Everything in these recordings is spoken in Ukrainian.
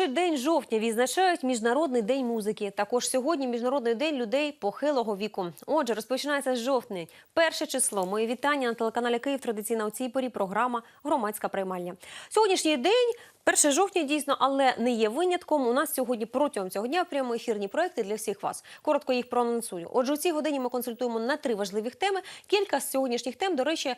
Перший день жовтня відзначають Міжнародний день музики. Також сьогодні Міжнародний день людей похилого віку. Отже, розпочинається з. Перше число. Мої вітання на телеканалі Київ. Традиційна у цій порі програма Громадська приймальня. Сьогоднішній день. 1 жовтня дійсно, але не є винятком. У нас сьогодні протягом цього дня прямо ефірні проекти для всіх вас. Коротко їх проанонсую. Отже, у цій годині ми консультуємо на три важливих теми. Кілька з сьогоднішніх тем, до речі,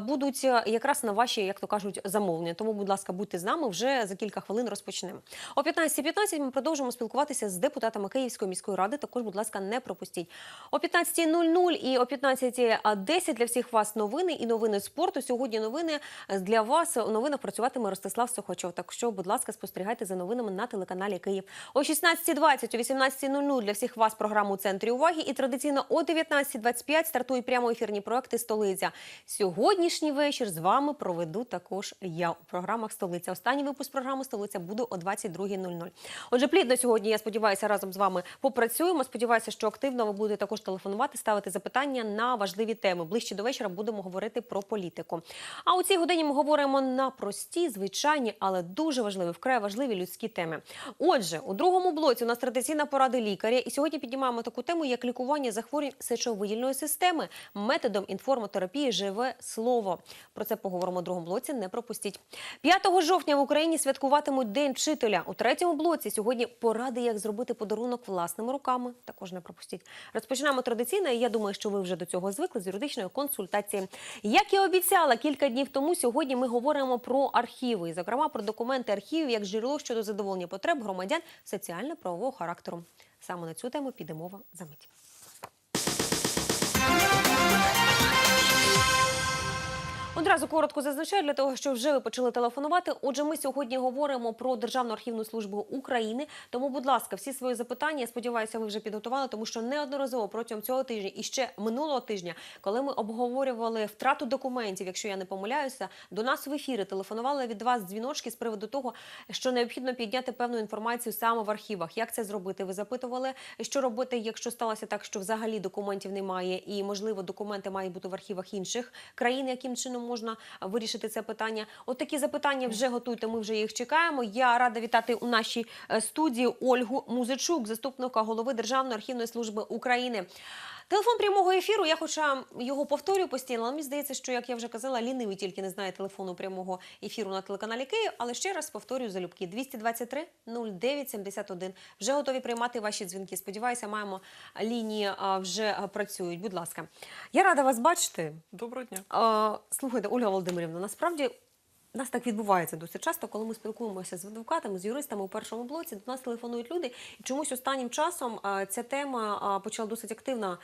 будуть якраз на ваші, як то кажуть, замовлення. Тому, будь ласка, будьте з нами. Вже за кілька хвилин розпочнемо. О 15.15 ми продовжимо спілкуватися з депутатами Київської міської ради. Також, будь ласка, не пропустіть. О 15.00 і о 15.10 для всіх вас новини і новини спорту. Сьогодні новини для вас. У новинах працюватиме Ростислав Сухачов. Так що, будь ласка, спостерігайте за новинами на телеканалі Київ. О 16.20, о 18.00 для всіх вас програму центрі уваги. І традиційно о 19.25 стартують прямо ефірні проекти Столиця. Сьогоднішній вечір з вами проведу також я у програмах Столиця. Останній випуск програми Столиця буде о 22.00. Отже, плідно сьогодні, я сподіваюся, разом з вами попрацюємо. Сподіваюся, що активно ви будете також телефонувати, ставити запитання на важливі теми. Ближче до вечора будемо говорити про політику. А у цій годині ми говоримо на прості, звичайні, але дуже важливі, вкрай важливі людські теми. Отже, у другому блоці у нас традиційна порада лікаря, і сьогодні піднімаємо таку тему, як лікування захворювань сечовидільної системи методом інформотерапії Живе слово. Про це поговоримо у другому блоці. Не пропустіть. 5 жовтня в Україні святкуватимуть День вчителя. У третьому блоці сьогодні поради, як зробити подарунок власними руками. Також не пропустіть. Розпочинаємо традиційно. і Я думаю, що ви вже до цього звикли з юридичної консультації. Як і обіцяла кілька днів тому, сьогодні ми говоримо про архіви, і, зокрема про документи архівів як джерело щодо задоволення потреб громадян соціально-правового характеру. Саме на цю тему піде мова за мить. Одразу коротко зазначаю для того, що вже ви почали телефонувати. Отже, ми сьогодні говоримо про Державну архівну службу України. Тому, будь ласка, всі свої запитання, я сподіваюся, ви вже підготували, тому що неодноразово протягом цього тижня і ще минулого тижня, коли ми обговорювали втрату документів, якщо я не помиляюся, до нас в ефірі телефонували від вас дзвіночки з приводу того, що необхідно підняти певну інформацію саме в архівах. Як це зробити? Ви запитували, що робити, якщо сталося так, що взагалі документів немає, і можливо документи мають бути в архівах інших країн, яким чином можна вирішити це питання. От такі запитання вже готуйте. Ми вже їх чекаємо. Я рада вітати у нашій е, студії Ольгу Музичук, заступника голови Державної архівної служби України. Телефон прямого ефіру. Я хоча його повторюю постійно, але мені здається, що як я вже казала, лінивий тільки не знає телефону прямого ефіру на телеканалі Київ. Але ще раз повторюю залюбки 223 09 71. Вже готові приймати ваші дзвінки. Сподіваюся, маємо лінії вже працюють. Будь ласка, я рада вас бачити. Доброго дня. Слухайте, Ольга Володимирівна, насправді. У нас так відбувається досить часто, коли ми спілкуємося з адвокатами, з юристами у першому блоці. До нас телефонують люди, і чомусь останнім часом ця тема почала досить активно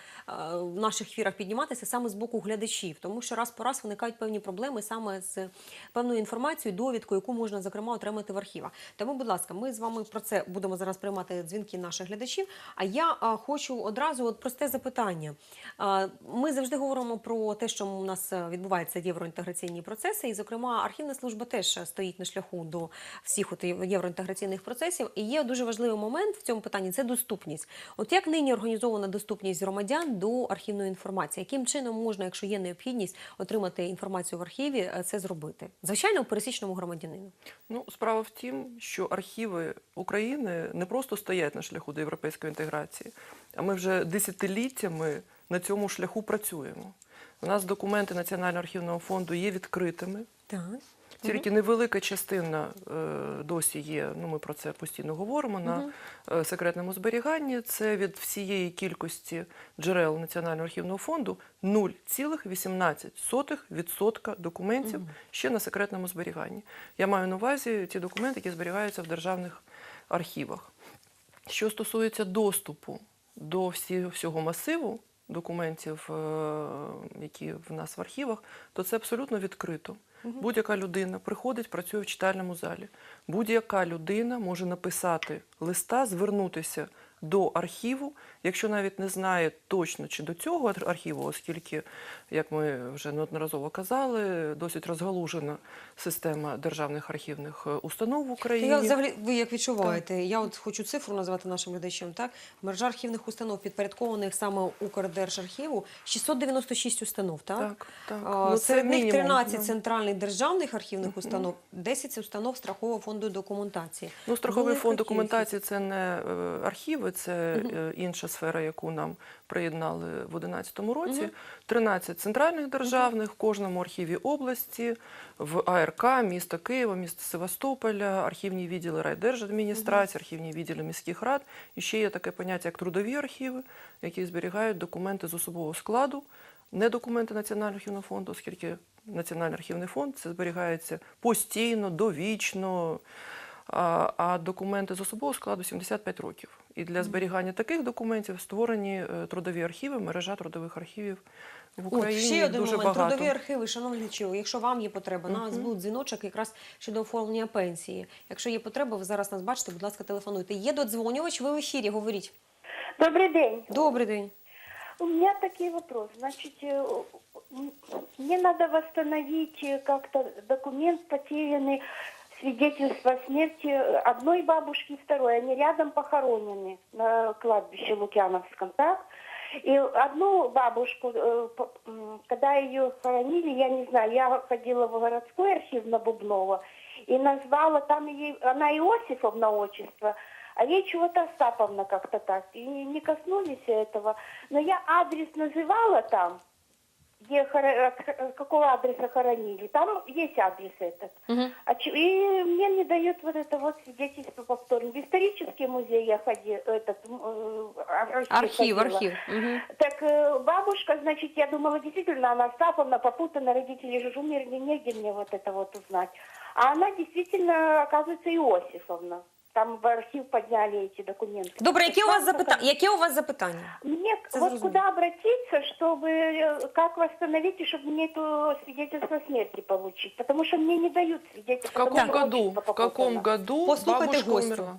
в наших ефірах підніматися саме з боку глядачів, тому що раз по раз виникають певні проблеми саме з певною інформацією, довідкою, яку можна зокрема отримати в архівах. Тому, будь ласка, ми з вами про це будемо зараз приймати дзвінки наших глядачів. А я хочу одразу от просте запитання. Ми завжди говоримо про те, що у нас е, відбуваються євроінтеграційні процеси, і, зокрема, архівна служба теж стоїть на шляху до всіх от євроінтеграційних процесів. І є дуже важливий момент в цьому питанні це доступність. От як нині організована доступність громадян до архівної інформації? Яким чином можна, якщо є необхідність, отримати інформацію в архіві, е, це зробити? Звичайно, пересічному громадянину. Ну, справа в тім, що архіви України не просто стоять на шляху до європейської інтеграції, а ми вже десятиліттями на цьому шляху працюємо. У нас документи Національного архівного фонду є відкритими. Так. Тільки невелика частина е, досі є. Ну ми про це постійно говоримо на е, секретному зберіганні. Це від всієї кількості джерел Національного архівного фонду 0,18% документів ще на секретному зберіганні. Я маю на увазі ті документи, які зберігаються в державних архівах. Що стосується доступу до всього масиву документів, е, які в нас в архівах, то це абсолютно відкрито. Будь-яка людина приходить, працює в читальному залі. Будь-яка людина може написати листа, звернутися до архіву, якщо навіть не знає точно чи до цього архіву, оскільки, як ми вже неодноразово казали, досить розгалужена система державних архівних е, установ в Україні. Я взагалі ви як відчуваєте? Я от хочу цифру назвати нашим глядачам. Так, мережа архівних установ, підпорядкованих саме Укрдержархіву, 696 установ. Так, Так, так. А, Ну, серед них мінімум, 13 да. центральних державних архівних установ, 10 установ страхового фонду документації. Ну, страховий Велика фонд документації це не е, архіви, це е, інша сфера, яку нам приєднали в 2011 році. Мгм. 13 центральних державних в кожному архіві області, в АРК, міста Києва, міста Севастополя, архівні відділи райдержадміністрації, архівні відділи міських рад. І ще є таке поняття, як трудові архіви, які зберігають документи з особового складу, не документи Національного архівного фонду, оскільки Національний архівний фонд це зберігається постійно, довічно А, а документи з особового складу 75 років. І для зберігання таких документів створені е, трудові архіви, мережа трудових архівів в От, Україні ще один дуже момент. багато. Трудові архіви, шановні глядачі, якщо вам є потреба, на нас Мгм. був дзвіночок якраз щодо оформлення пенсії. Якщо є потреба, ви зараз нас бачите, будь ласка, телефонуйте. Є додзвонювач, ви в ефірі, говоріть. Добрый день. Добрий день. У меня такой вопрос. Значит, э, м- мне надо восстановить э, как-то документ потерянный, свидетельство смерти одной бабушки и второй. Они рядом похоронены на кладбище Лукьяновском, так? И одну бабушку, э, когда ее хоронили, я не знаю, я ходила в городской архив на Бубново и назвала там ей, она Иосифовна отчество, а ей чего-то Остаповна как-то так. И не коснулись этого. Но я адрес называла там, где хоро- от- какого адреса хоронили. Там есть адрес этот. Мгм. А чё- и мне не дают вот это вот свидетельство повторно. В исторический музей я ходила, этот, м, э, архив, Архів, ходила. архів. Угу. Так э, бабушка, значит, я думала, действительно, она Остаповна, попутана, родители же умерли, негде мне вот это вот узнать. А она действительно, оказывается, Иосифовна. Там в архив подняли эти документы. Добре, які у вас Там запитання? Яке у вас запитання? Мне Это вот зрозумело. куда обратиться, чтобы э, как восстановить и чтобы мне это свидетельство смерти получить, потому что мне не дают В свидетельство. каком потому что году? отчество В каком попутано. году Послухайте бабушка гостю. умерла?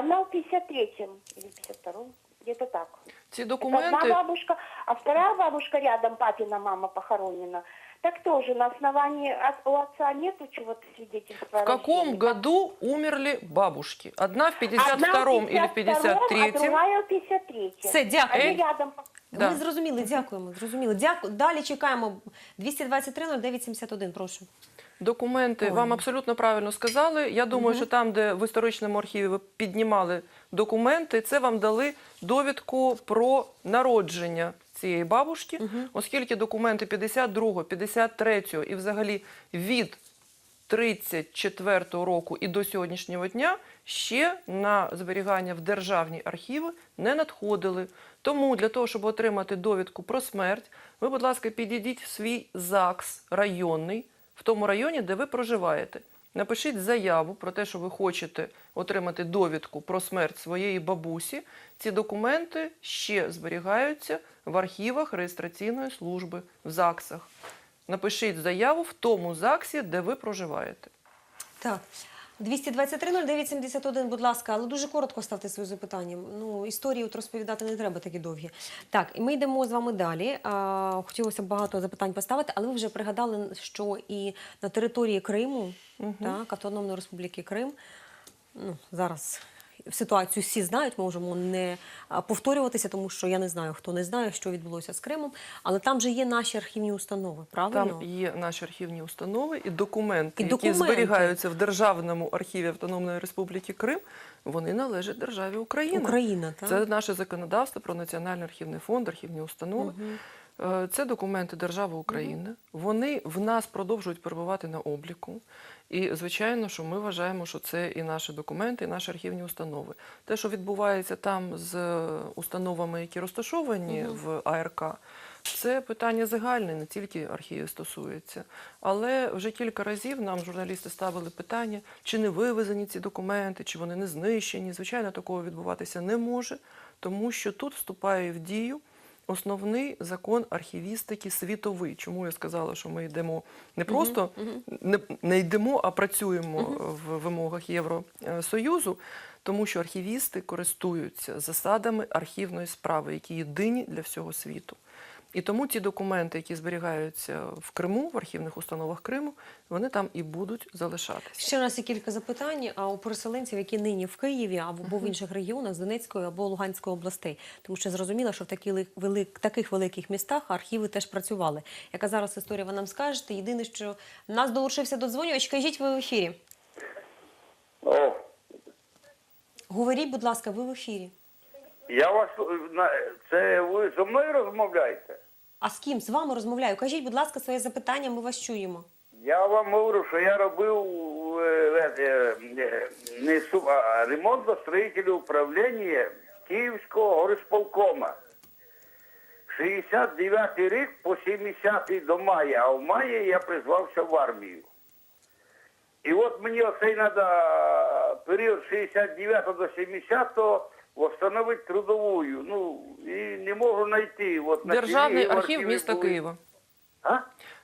Она в 53-м или 52-м, где-то так. Ці Это одна документи бабушка, а вторая бабушка рядом, папина мама похоронена. так тоже на основании у отца нету чего-то свидетельства. в каком году умерли бабушки? Одна в Одна 52-м или в 52-м, 53-м? А другая в 53-м. Все, дякую. Они рядом. Да. Ми зрозуміли, дякуємо. Зрозуміли. Дякую. Далі чекаємо. 223 0971, прошу. Документи Ой. вам абсолютно правильно сказали. Я думаю, що там, де в історичному архіві ви піднімали документи, це вам дали довідку про народження цієї бабушки, Мгм. оскільки документи 52, 53 і взагалі від 34 року і до сьогоднішнього дня ще на зберігання в державні архіви не надходили. Тому для того, щоб отримати довідку про смерть, ви, будь ласка, підійдіть в свій ЗАГС районний в тому районі, де ви проживаєте. Напишіть заяву про те, що ви хочете отримати довідку про смерть своєї бабусі. Ці документи ще зберігаються в архівах реєстраційної служби в ЗАГСах. Напишіть заяву в тому ЗАГСі, де ви проживаєте. Так. 223 0971, будь ласка, але дуже коротко ставте свої запитання. Ну, історії от розповідати не треба такі довгі. Так, і ми йдемо з вами далі. А, хотілося б багато запитань поставити, але ви вже пригадали, що і на території Криму, угу. так, Автономної Республіки Крим, ну, зараз ситуацію всі знають, можемо не повторюватися, тому що я не знаю, хто не знає, що відбулося з Кримом, але там же є наші архівні установи, правильно? Там є наші архівні установи і документи, І які документи. зберігаються в Державному архіві Автономної Республіки Крим, вони належать державі Україна. Україна, так? Це наше законодавство про Національний архівний фонд, архівні установи. Мгм. Е, Це документи держави України. Вони в нас продовжують перебувати на обліку. І звичайно, що ми вважаємо, що це і наші документи, і наші архівні установи. Те, що відбувається там з е, установами, які розташовані в АРК, це питання загальне, не тільки архівів стосується. Але вже кілька разів нам журналісти ставили питання, чи не вивезені ці документи, чи вони не знищені. Звичайно, такого відбуватися не може, тому що тут вступає в дію основний закон архівістики світовий. Чому я сказала, що ми йдемо не просто Не, не йдемо, а працюємо в вимогах Євросоюзу, тому що архівісти користуються засадами архівної справи, які єдині для всього світу. І тому ті документи, які зберігаються в Криму, в архівних установах Криму, вони там і будуть залишатися. Ще у нас є кілька запитань а у переселенців, які нині в Києві або в інших регіонах з Донецької або Луганської областей. Тому що зрозуміло, що в такі велик, таких великих містах архіви теж працювали. Яка зараз історія ви нам скажете? Єдине, що нас долучився додзвонювач, кажіть ви в ефірі. О, Говоріть, будь ласка, ви в ефірі. Я вас е, це ви зі мною розмовляєте? А з ким? З вами розмовляю. Кажіть, будь ласка, своє запитання, ми вас чуємо. Я вам говорю, що я робив е, е, не су- а ремонтно строїтельне управління Київського горисполкома. 69 рік по 70 до мая, а в маї я призвався в армію. І от мені оцей треба період 69 до 70 встановити трудовую. Ну, і не можу знайти. От на Державний селі архів міста були. Києва. А?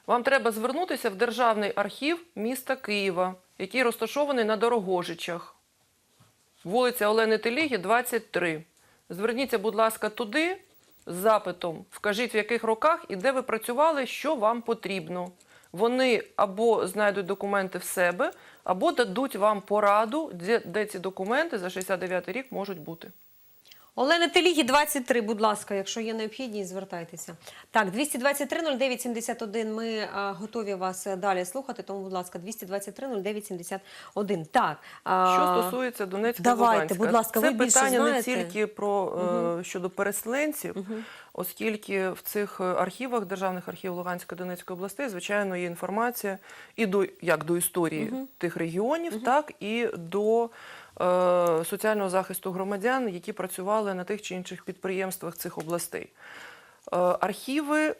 Вам треба звернутися в Державний архів міста Києва, який розташований на Дорогожичах. Вулиця Олени Теліги, 23. Зверніться, будь ласка, туди з запитом. Вкажіть, в яких роках і де ви працювали, що вам потрібно. Вони або знайдуть документи в себе, або дадуть вам пораду, де, де ці документи за 69 рік можуть бути. Олена Телігі, 23, будь ласка, якщо є необхідність, звертайтеся. Так, 223 09 71, ми а, готові вас е, далі слухати, тому, будь ласка, 223 09 71. Так. а, Що стосується Донецька давайте, Луганська, будь ласка, це ви більше питання не тільки про е, щодо переселенців, оскільки в цих е, архівах державних архівів Луганської Донецької областей, звичайно, є інформація і до як до історії тих регіонів, так і до е, соціального захисту громадян, які працювали на тих чи інших підприємствах цих областей. Е, архіви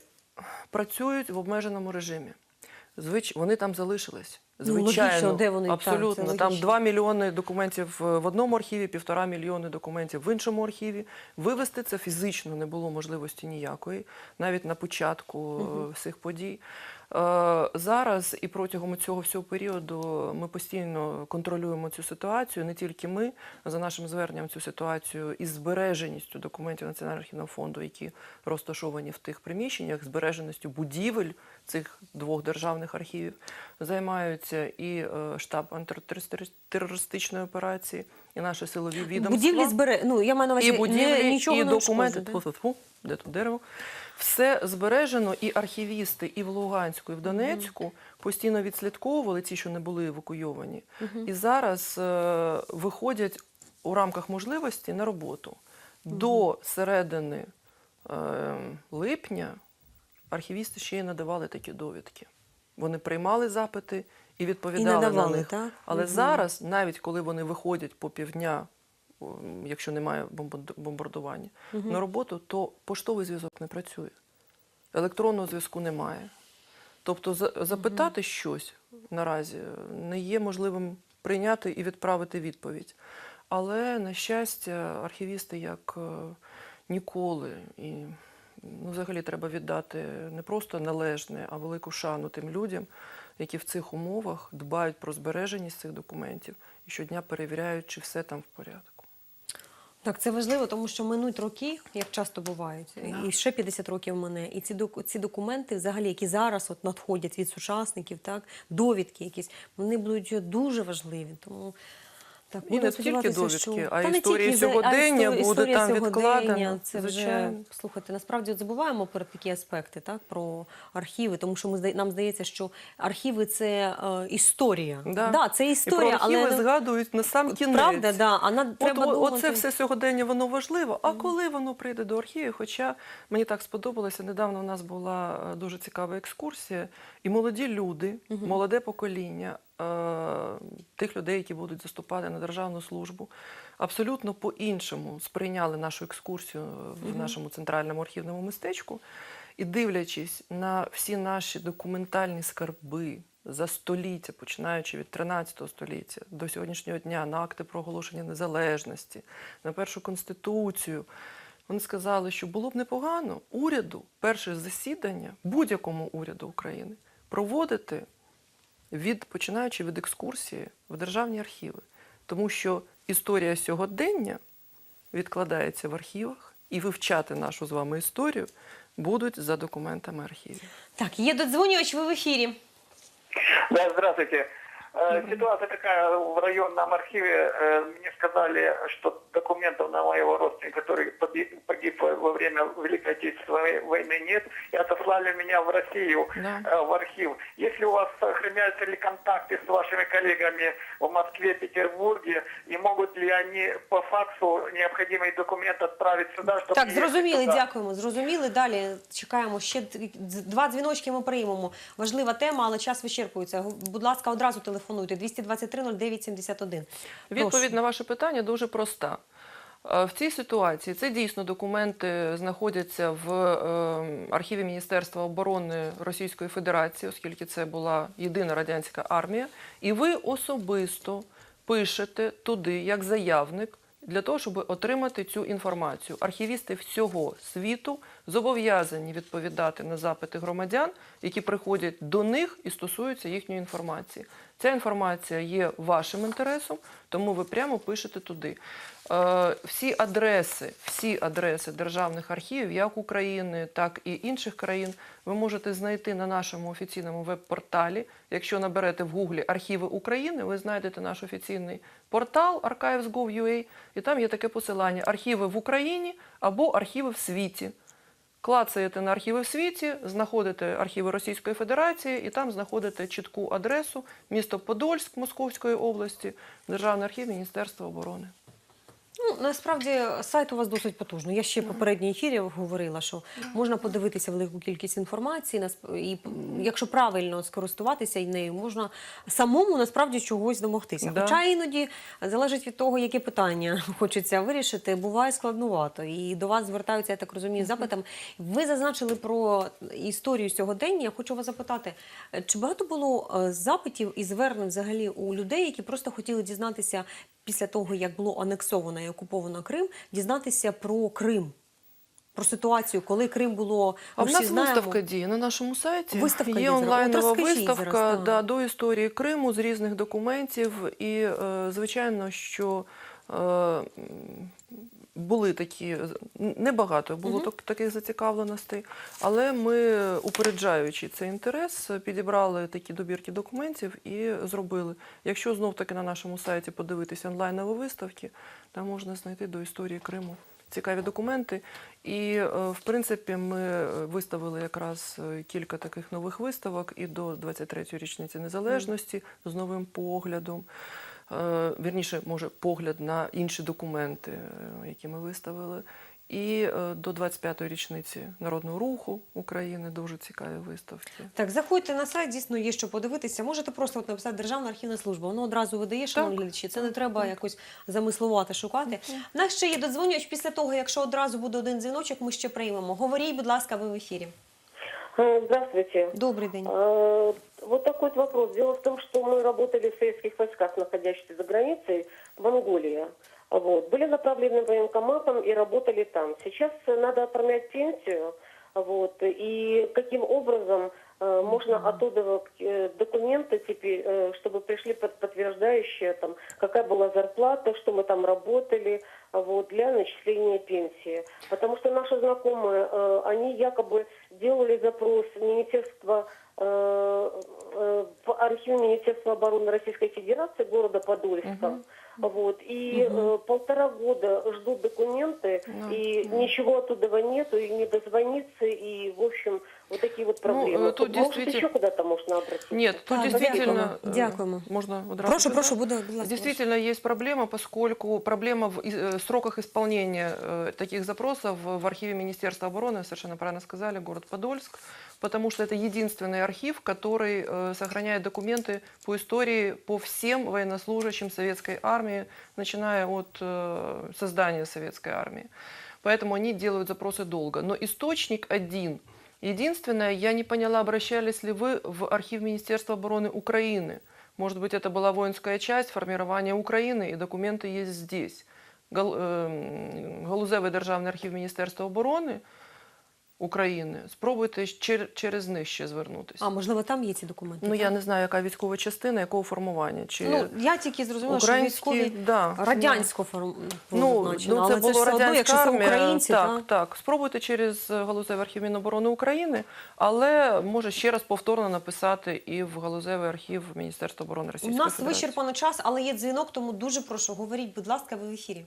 працюють в обмеженому режимі. Звич... Вони там залишились. Ну, логічно, де вони? Абсолютно. це там 2 мільйони документів е, в одному архіві, півтора мільйони документів в іншому архіві. Вивести це фізично не було можливості ніякої, навіть на початку е, всіх подій. Е, Зараз і протягом цього всього періоду ми постійно контролюємо цю ситуацію. Не тільки ми за нашим зверненням цю ситуацію із збереженістю документів Національного архівного фонду, які розташовані в тих приміщеннях, збереженістю будівель цих двох державних архівів, займаються і е, штаб антитерористичної операції, і наші силові відомства. Будівлі збере... ну, я маю на увазі, І будівлі, не, нічого і не документи, де тут дерево. Все збережено, і архівісти і в Луганську, і в Донецьку постійно відслідковували ті, що не були евакуйовані. І зараз е, виходять у рамках можливості на роботу. До середини е, липня архівісти ще й надавали такі довідки. Вони приймали запити і відповідали надавали, на них. так? Але Мгм. зараз, навіть коли вони виходять по півдня, якщо немає бомбард- бомбардування, на роботу, то поштовий зв'язок не працює. Електронного зв'язку немає. Тобто за- запитати щось наразі не є можливим прийняти і відправити відповідь. Але, на щастя, архівісти як е, ніколи і ну, взагалі треба віддати не просто належне, а велику шану тим людям, які в цих умовах дбають про збереженість цих документів і щодня перевіряють, чи все там в порядку. Так, це важливо, тому що минуть роки, як часто бувають, і ще 50 років мене. І ці док- ці документи, взагалі, які зараз от надходять від сучасників, так довідки, якісь вони будуть дуже важливі. Тому так І не тільки довідки, що... а Та історії тільки а сьогодення історія- буде там відкладено, Це вже звичайно. слухайте. Насправді от забуваємо про такі аспекти, так про архіви, тому що ми нам здається, що архіви це е, історія. Да. це і історія, про архіви але згадують на сам кінець. правда, да, а на От, треба думати. оце все сьогодення воно важливо. А коли воно прийде до архівів? Хоча мені так сподобалося, недавно у нас була е, дуже цікава екскурсія, і молоді люди, молоде покоління е, тих людей, які будуть заступати на державну службу, абсолютно по-іншому сприйняли нашу екскурсію е, в нашому центральному архівному містечку. І дивлячись на всі наші документальні скарби за століття, починаючи від 13 століття до сьогоднішнього дня, на акти проголошення незалежності, на першу конституцію, Вони сказали, що було б непогано уряду перше засідання будь-якому уряду України проводити від починаючи від екскурсії в державні архіви, тому що історія сьогодення відкладається в архівах, і вивчати нашу з вами історію будуть за документами архівів. Так, є додзвонювач, ви в ефірі. Да, здравствуйте. Э, Ситуация такая в районном архиве. э, Мне сказали, что документов на моего родственника, который поби- погиб во время Великой Отечественной войны, нет. И отослали меня в Россию, Да. э, в архив. Если у вас сохраняются ли контакты с вашими коллегами в Москве, Петербурге, и могут ли они по факсу необходимый документ отправить сюда, чтобы... Так, ехать зрозуміли, туда? дякуємо. Зрозуміли. Далі чекаємо. Ще д- два дзвіночки ми приймемо. Важлива тема, але час вичерпується. Будь ласка, одразу телефонуйте. 223 09 71. Відповідь на ваше питання дуже проста. Е, В цій ситуації це дійсно документи знаходяться в е, архіві Міністерства оборони Російської Федерації, оскільки це була єдина радянська армія, і ви особисто пишете туди як заявник для того, щоб отримати цю інформацію. Архівісти всього світу зобов'язані відповідати на запити громадян, які приходять до них і стосуються їхньої інформації. Ця інформація є вашим інтересом, тому ви прямо пишете туди. Е, всі адреси, всі адреси державних архівів, як України, так і інших країн, ви можете знайти на нашому офіційному веб-порталі. Якщо наберете в Гуглі архіви України, ви знайдете наш офіційний портал archives.gov.ua, і там є таке посилання: архіви в Україні або архіви в світі. Клацаєте на архіви в світі, знаходите архіви Російської Федерації і там знаходите чітку адресу місто Подольськ Московської області, Державний архів Міністерства оборони. Ну, насправді сайт у вас досить потужний. Я ще в попередній ефірі говорила, що можна подивитися велику кількість інформації, і якщо правильно скористуватися і нею, можна самому насправді чогось домогтися. Да. Хоча іноді залежить від того, яке питання хочеться вирішити, буває складнувато. І до вас звертаються, я так розумію, запитом. Ви зазначили про історію сьогодення. Я хочу вас запитати, е, чи багато було е, запитів і звернень взагалі у людей, які просто хотіли дізнатися після того, як було анексовано і окуповано Крим, дізнатися про Крим, про ситуацію, коли Крим було. А в нас знаємо. виставка діє на нашому сайті. Виставка є онлайнова От виставка зараз, да, до історії Криму з різних документів. І, е, звичайно, що е, були такі, н- небагато було так- таких зацікавленостей, але ми, упереджаючи цей інтерес, підібрали такі добірки документів і зробили. Якщо знов таки на нашому сайті подивитися онлайнові виставки, там можна знайти до історії Криму цікаві документи. І, е, в принципі, ми е, виставили якраз е, кілька таких нових виставок і до 23-ї річниці незалежності з новим поглядом. Е, Вірніше, може, погляд на інші документи, е, які ми виставили. І е, до 25-ї річниці Народного руху України дуже цікаві виставки. Так, заходьте на сайт, дійсно є що подивитися. Можете просто от написати Державна архівна служба. Воно одразу видає, шановні глядачі. Це не треба якось замислувати, шукати. Нас ще є додзвонювач після того, якщо одразу буде один дзвіночок, ми ще приймемо. Говоріть, будь ласка, ви в ефірі. Э, Здравствуйте. Добрий день. Э, Вот такой вот вопрос. Дело в том, что мы работали в советских войсках, находящихся за границей, в Монголии. Вот. Были направлены военкоматом и работали там. Сейчас э, надо оформлять пенсию. Вот. И каким образом э, можно оттуда э, документы теперь, э, чтобы пришли под- подтверждающие, там, какая была зарплата, что мы там работали, а вот, для начисления пенсии. Потому что наши знакомые, э, они якобы делали запрос в Министерство э, э, в архив Министерства обороны Российской Федерации города Подольска. Вот, и э, полтора года ждут документы, Да. и ничего оттуда нету, и не дозвониться, и, в общем, вот такие вот Ну, проблемы. э, тут Может, действительно- еще куда-то можно обратиться? Нет, тут Так, действительно... дякуємо. э, Дякуємо. Можно одразу Прошу, прошу, ласка. Действительно, есть проблема, поскольку проблема в э, сроках исполнения таких запросов в архиве Министерства обороны, совершенно правильно сказали, город Подольск, потому что это единственный архив, который сохраняет документы по истории по всем военнослужащим советской армии, начиная от создания советской армии. Поэтому они делают запросы долго. Но источник один. Единственное, я не поняла, обращались ли вы в архив Министерства обороны Украины. Может быть, это была воинская часть формирования Украины, и документы есть здесь. Гал- ем, Галузевий державний архів Міністерства оборони України, спробуйте чер- через них ще звернутися. А можливо, там є ці документи? Ну я не знаю, яка військова частина, якого формування. Чи Ну, я тільки зрозуміла, що військові да, радянського Ну, зазначено, ну, але це це було одно, радянська якщо це армія. українці, так, та... так. Спробуйте через галузевий архів Міноборони України, але може ще раз повторно написати і в галузевий архів Міністерства оборони У нас Федерації. вичерпано час, але є дзвінок, тому дуже прошу, говоріть, будь ласка, ви в ефірі.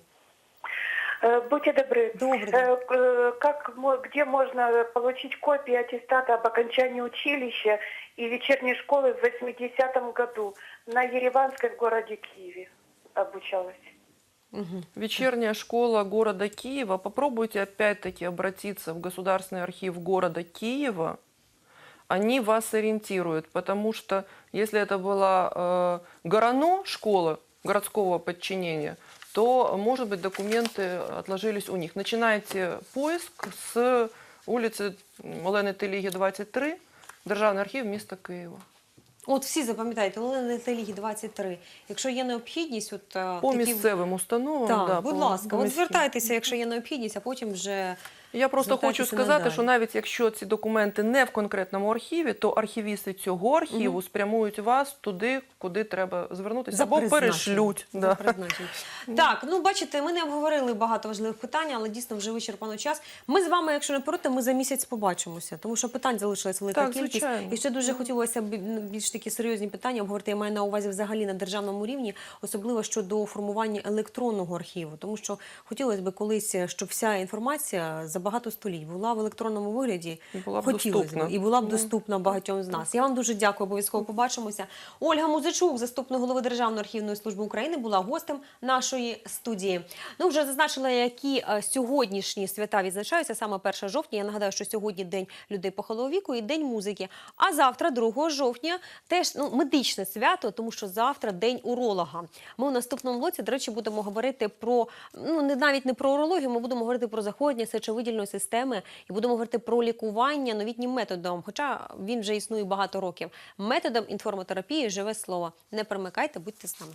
Э, Будьте добры. Добрый Э, э, Как, где можно получить копии аттестата об окончании училища и вечерней школы в 80-м году? На Ереванской в городе Киеве обучалась. Вечерняя школа города Киева. Попробуйте опять-таки обратиться в Государственный архив города Киева. Они вас ориентируют, потому что если это была э, Горано школа городского подчинения, то, может быть, документы отложились у них. Начинайте поиск с улицы Олени Теліги, 23, Державний архів міста Києва. От всі запам'ятайте, Олена Телігі 23. Якщо є необхідність, от е, По такі... місцевим установам. Так, да, будь по- ласка, по от міським. звертайтеся, якщо є необхідність, а потім вже я просто хочу сказати, надалі. що навіть якщо ці документи не в конкретному архіві, то архівісти цього архіву спрямують вас туди, куди треба звернутися, За або перешлють. За Да. Так, ну бачите, ми не обговорили багато важливих питань, але дійсно вже вичерпано час. Ми з вами, якщо не проти, ми за місяць побачимося, тому що питань залишилась велика Так, кількість. звичайно. І ще дуже хотілося б ну, більш такі серйозні питання обговорити. Я маю на увазі взагалі на державному рівні, особливо щодо формування електронного архіву, тому що хотілося б колись, щоб вся інформація за багато століть була в електронному вигляді. Була б Хотілося доступна. б, і була б Ну. доступна багатьом з нас. Я вам дуже дякую. Обов'язково побачимося. Ольга Музичук, заступник голови Державної архівної служби України, була гостем нашої студії. Ну вже зазначила, які е, сьогоднішні свята відзначаються саме 1 жовтня. Я нагадаю, що сьогодні день людей похилого віку і день музики. А завтра, 2 жовтня, теж ну медичне свято, тому що завтра день уролога. Ми у наступному блоці, до речі, будемо говорити про ну не навіть не про урологію. Ми будемо говорити про захворювання рентгенодільної системи і будемо говорити про лікування новітнім методом, хоча він вже існує багато років. Методом інформотерапії живе слово. Не примикайте, будьте з нами.